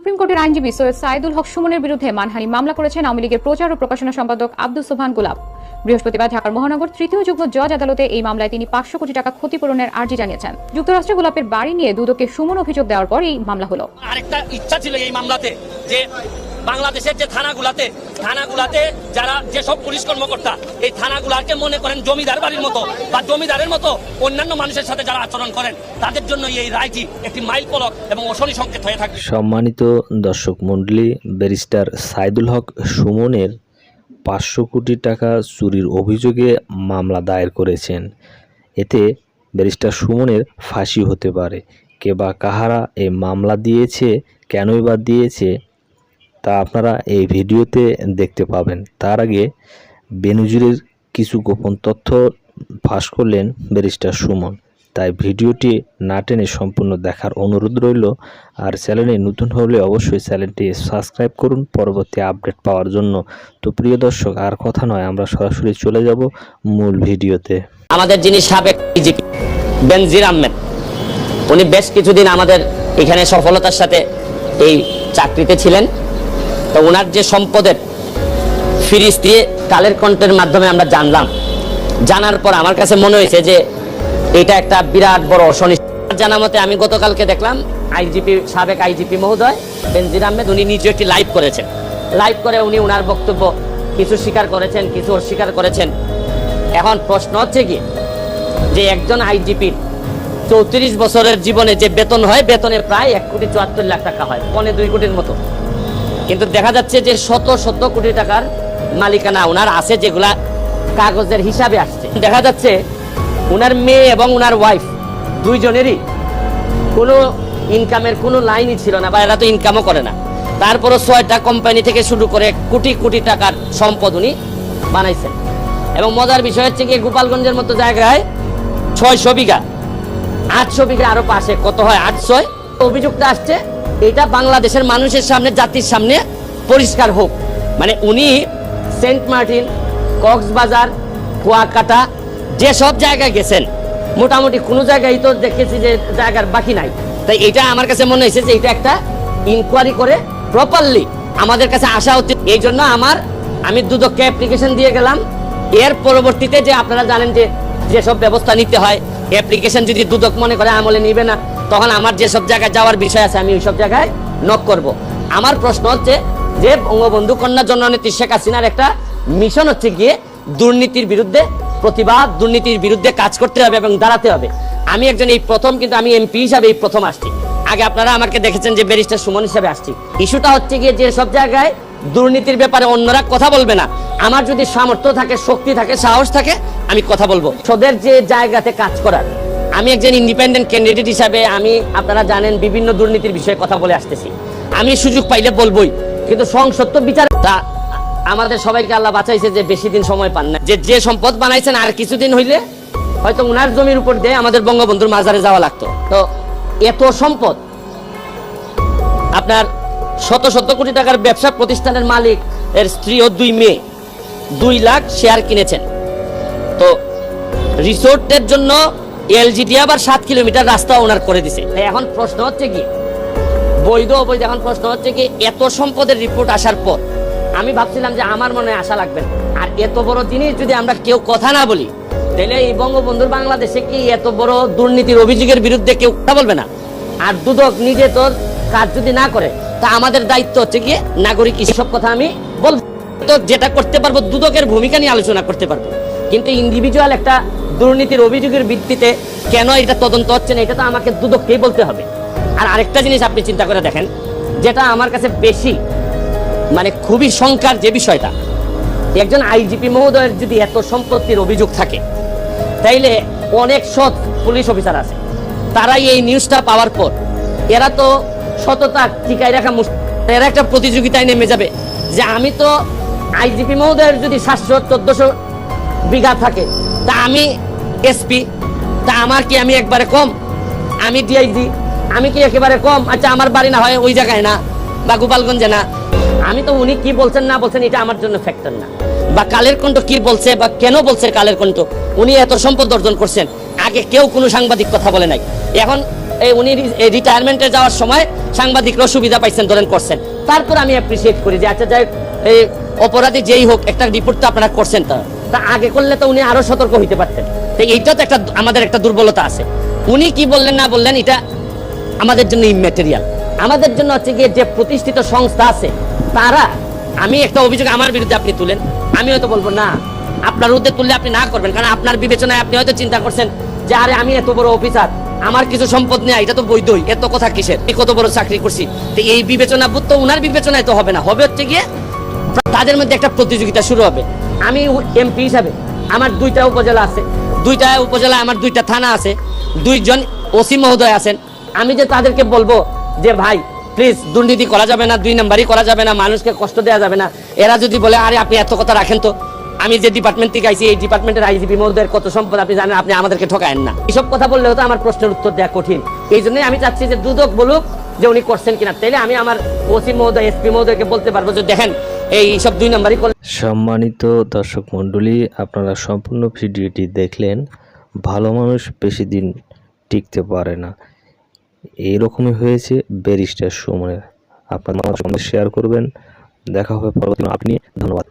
Supreme কোর্টের আইনজীবী সৈয়দ সাইদুল হক সুমনের বিরুদ্ধে মানহানি মামলা করেছেন আওয়ামী লীগের প্রচার ও প্রকাশনা সম্পাদক আব্দুল সোহান গোলাপ। বৃহস্পতিবার ঢাকার মহানগর তৃতীয় যুগ্ম জজ আদালতে এই মামলায় তিনি পাঁচশো কোটি টাকা ক্ষতিপূরণের আর্জি জানিয়েছেন। যুক্তরাষ্ট্রে গোলাপের বাড়ি নিয়ে দুদকে সুমন অভিযোগ দেওয়ার পর এই মামলা হলো। আরেকটা ইচ্ছা ছিল এই মামলাতে যে বাংলাদেশের যে থানাগুলাতে থানাগুলাতে যারা যেসব পুলিশ কর্মকর্তা, এই থানাগুলাকে মনে করেন জমিদার বাড়ির মতো বা জমিদারের মতো অন্যান্য মানুষের সাথে যারা আচরণ করেন, তাদের জন্য এই রায়টি একটি মাইল ফলক এবং অশনি সংকেত হয়ে থাকে। সম্মানিত দর্শক মণ্ডলী, ব্যারিস্টার সাইদুল হক সুমনের পাঁচশো কোটি টাকা চুরির অভিযোগে মামলা দায়ের করেছেন। এতে ব্যারিস্টার সুমনের ফাঁসি হতে পারে। কে বা কাহারা এই মামলা দিয়েছে, কেনই বা দিয়েছে তা আপনারা এই ভিডিওতে দেখতে পাবেন। তার আগে বেনজিরের কিছু গোপন তথ্য ফাঁস করলেন ব্যারিস্টার সুমন। তাই ভিডিওটি না টেনে সম্পূর্ণ দেখার অনুরোধ রইল। আর চ্যানেলে নতুন হলে অবশ্যই চ্যানেলটি সাবস্ক্রাইব করুন। পরবর্তী আপডেট পাওয়ার জন্য। তো প্রিয় দর্শক, আর কথা নয়, আমরা সরাসরি চলে যাব মূল ভিডিওতে। আমাদের যিনি সাবেক বেনজির আহমেদ, উনি বেশ কিছুদিন আমাদের এখানে সফলতার সাথে এই চাকরিতে ছিলেন। তো ওনার যে সম্পদের ফিরিস দিয়ে কালের কণ্ঠের মাধ্যমে আমরা জানলাম। জানার পর আমার কাছে মনে হয়েছে যে এটা একটা বিরাট বড় অশনি জানা মতে আমি গতকালকে দেখলাম আইজিপি, সাবেক আইজিপি মহোদয় বেনজির আহমেদ, উনি নিজে একটি লাইভ করেছেন। লাইভ করে উনি ওনার বক্তব্য কিছু স্বীকার করেছেন, কিছু অস্বীকার করেছেন। এখন প্রশ্ন হচ্ছে কি? যে একজন আইজিপির চৌত্রিশ বছরের জীবনে যে বেতন হয়, বেতনে প্রায় এক কোটি চুয়াত্তর লাখ টাকা হয়, পনে দুই কোটির মতো। কিন্তু দেখা যাচ্ছে যে শত শত কোটি টাকার মালিকানা ওনার আছে যেগুলা কাগজের হিসাবে আসছে। দেখা যাচ্ছে ওনার মেয়ে এবং ওনার ওয়াইফ দুইজনেরই কোনো ইনকামের কোনো লাইনই ছিল না বা এরা তো ইনকামও করে না। তারপরও ছয়টা কোম্পানি থেকে শুরু করে কোটি কোটি টাকার সম্পদ উনি বানাইছেন। এবং মজার বিষয় হচ্ছে কি, গোপালগঞ্জের মতো জায়গায় ছয়শো বিঘা, আটশো বিঘা আরও পাশে, কত হয়? আটশো অভিযুক্ত আসছে এটা বাংলাদেশের মানুষের সামনে, জাতির সামনে পরিষ্কার হোক। মানে উনি সেন্ট মার্টিন, কক্সবাজার, কুয়াকাটা যেসব জায়গায় গেছেন, মোটামুটি কোনো জায়গায় তো দেখেছি যে জায়গার বাকি নাই। তাই এটা আমার কাছে মনে হয়েছে যে এটা একটা ইনকোয়ারি করে প্রপারলি আমাদের কাছে আসা উচিত। এই জন্য আমার, আমি দুদককে অ্যাপ্লিকেশন দিয়ে গেলাম। এর পরবর্তীতে যে আপনারা জানেন যে যেসব ব্যবস্থা নিতে হয় অ্যাপ্লিকেশন যদি দুদক মনে করে আমলে নিবে না তখন আমার যেসব জায়গায় যাওয়ার বিষয় আছে, আমি ওইসব জায়গায় নক করব। আমার প্রশ্ন হচ্ছে যে বঙ্গবন্ধু কন্যা জননেত্রী শেখ হাসিনার একটা মিশন হচ্ছে গিয়ে দুর্নীতির বিরুদ্ধে প্রতিবাদ, দুর্নীতির বিরুদ্ধে কাজ করতে হবে এবং দাঁড়াতে হবে। আমি একজন এই প্রথম, কিন্তু আমি এমপি হিসাবে এই প্রথম আসছি। আগে আপনারা আমাকে দেখেছেন যে ব্যারিস্টার সুমন হিসাবে আসছি। ইস্যুটা হচ্ছে গিয়ে যে সব জায়গায় দুর্নীতির ব্যাপারে অন্যরা কথা বলবে না। আমার যদি সামর্থ্য থাকে, শক্তি থাকে, সাহস থাকে, আমি কথা বলব। সদের যে জায়গাতে কাজ করার আমি একজন ইন্ডিপেন্ডেন্ট ক্যান্ডিডেট হিসাবে আমি, আপনারা জানেন, বিভিন্ন দুর্নীতির বিষয়ে কথা বলে আসতেছি। আমি সুযোগ পাইলে বলবোই, কিন্তু সংসদ বিচার আমাদের সবাইকে আল্লাহ বাঁচাইছে যে বেশি দিন সময় পান না। যে যে সম্পদ বানাইছেন আর কিছুদিন হইলে, হয়তো উনার জমির উপর দিয়ে আমাদের বঙ্গবন্ধুর মাজারে যাওয়া লাগতো। তো এত সম্পদ, আপনার শত শত কোটি টাকার ব্যবসা প্রতিষ্ঠানের মালিক এর স্ত্রী ও দুই মেয়ে, দুই লাখ শেয়ার কিনেছেন। তো রিসোর্টের জন্য এলজিটি আবার সাত কিলোমিটার রাস্তা ওনার করে দিছে। এখন প্রশ্ন হচ্ছে কি? বৈধ অবৈধ, এখন প্রশ্ন হচ্ছে কি, এত সম্পদের রিপোর্ট আসার পর, আমি ভাবছিলাম যে আমার মনে আশা লাগবে আর এত বড় জিনিস যদি আমরা কেউ কথা না বলি, তাহলে এই বঙ্গবন্ধুর বাংলাদেশে কি এত বড় দুর্নীতির অভিযোগের বিরুদ্ধে কেউ কথা বলবে না? আর দুদক নিজে তো কাজ যদি না করে, তা আমাদের দায়িত্ব হচ্ছে গিয়ে নাগরিক সব কথা আমি বলব। তো যেটা করতে পারব, দুদকের ভূমিকা নিয়ে আলোচনা করতে পারব। কিন্তু ইন্ডিভিজুয়াল একটা দুর্নীতির অভিযোগের ভিত্তিতে কেন এটা তদন্ত হচ্ছে না, এটা তো আমাকে দুদককেই বলতে হবে আর আরেকটা জিনিস আপনি চিন্তা করে দেখেন, যেটা আমার কাছে বেশি মানে খুবই শঙ্কার যে বিষয়টা, একজন আইজিপি মহোদয়ের যদি এত সম্পত্তির অভিযোগ থাকে, তাইলে অনেক সৎ পুলিশ অফিসার আছে তারাই এই নিউজটা পাওয়ার পর, এরা তো সততা টিকায় রাখা মুশকিল। এরা একটা প্রতিযোগিতায় নেমে যাবে যে আমি তো আইজিপি মহোদয়ের যদি সাতশো, চোদ্দশো বিঘা থাকে, তা আমি এসপি, তা আমার কি আমি একবারে কম? আমি ডিআইজি আমি কি একেবারে কম? আচ্ছা আমার বাড়ি না হয় ওই জায়গায় না, বা গোপালগঞ্জে না। আমি তো উনি কি বলছেন, না বলছেন, এটা আমার জন্য ফ্যাক্টর না। বা কালের কণ্ঠ কি বলছে, বা কেন বলছে কালের কণ্ঠ? উনি এত সম্পদ অর্জন করছেন, আগে কেউ কোনো সাংবাদিক কথা বলে নাই। এখন এই উনি রিটায়ারমেন্টে যাওয়ার সময় সাংবাদিকরা সুবিধা পাইছেন, ধরেন করছেন। তারপর আমি অ্যাপ্রিসিয়েট করি যে আচ্ছা যাই এই অপরাধী যেই হোক, একটা রিপোর্ট তো আপনারা করছেন তা। তা আগে করলে তো উনি আরও সতর্ক হইতে পারতেন। তো এইটা তো একটা আমাদের একটা দুর্বলতা আছে। উনি কি বললেন না বললেন, এটা আমাদের জন্য ইম্যাটেরিয়াল আমাদের জন্য হচ্ছে গিয়ে যে প্রতিষ্ঠিত সংস্থা আছে, তারা, আমি একটা অভিযোগ আমার বিরুদ্ধে আপনি তুলেন, আমি হয়তো বলব না। আপনার বিরুদ্ধে তুললে আপনি না করবেন, কারণ আপনার বিবেচনায় আপনি হয়তো চিন্তা করছেন যে, আরে আমি এত বড় অফিসার, আমার কিছু সম্পদ নেই, এটা তো বৈধই, এত কথা কিসের? এই কত বড় চাকরি করছি। তো এই বিবেচনা বোধ তো উনার বিবেচনায় তো হবে না, হবে হচ্ছে গিয়ে তাদের মধ্যে একটা প্রতিযোগিতা শুরু হবে। আমি এমপি হিসাবে, আমার দুইটা উপজেলা আছে দুইটা উপজেলা, আমার দুইটা থানা আছে। দুইজন ওসি মহোদয় আছেন। আমি যে তাদেরকে বলব যে, ভাই প্লিজ দুর্নীতি করা যাবে না, দুই নাম্বারই করা যাবে না, মানুষকে কষ্ট দেওয়া যাবে না। এরা যদি বলে, আরে, আপনি এত কথা রাখেন তো। আমি যে ডিপার্টমেন্ট থেকে আইছি, এই ডিপার্টমেন্টের আইজিপি মহোদয়ের কত সম্পদ, আপনি জানেন, আপনি আমাদেরকে ঠকায়েন না। এইসব কথা বললেও তো আমার প্রশ্নের উত্তর দেওয়া কঠিন। এই জন্যই আমি চাচ্ছি যে, দুদক বলুক যে, উনি করছেন কিনা। তাইলে আমি আমার ওসি মহোদয় এসপি মহোদয়কে বলতে পারব যে, দেখেন এই সব দুই নাম্বারই সম্মানিত দর্শক মন্ডলী আপনারা সম্পূর্ণ ভিডিওটি দেখলেন, ভালো মানুষ বেশি দিন টিকতে পারে না। এইরকমই হয়েছে ব্যারিস্টার সময়ে আপনার শেয়ার করবেন। দেখা হবে পরবর্তী আপনি ধন্যবাদ।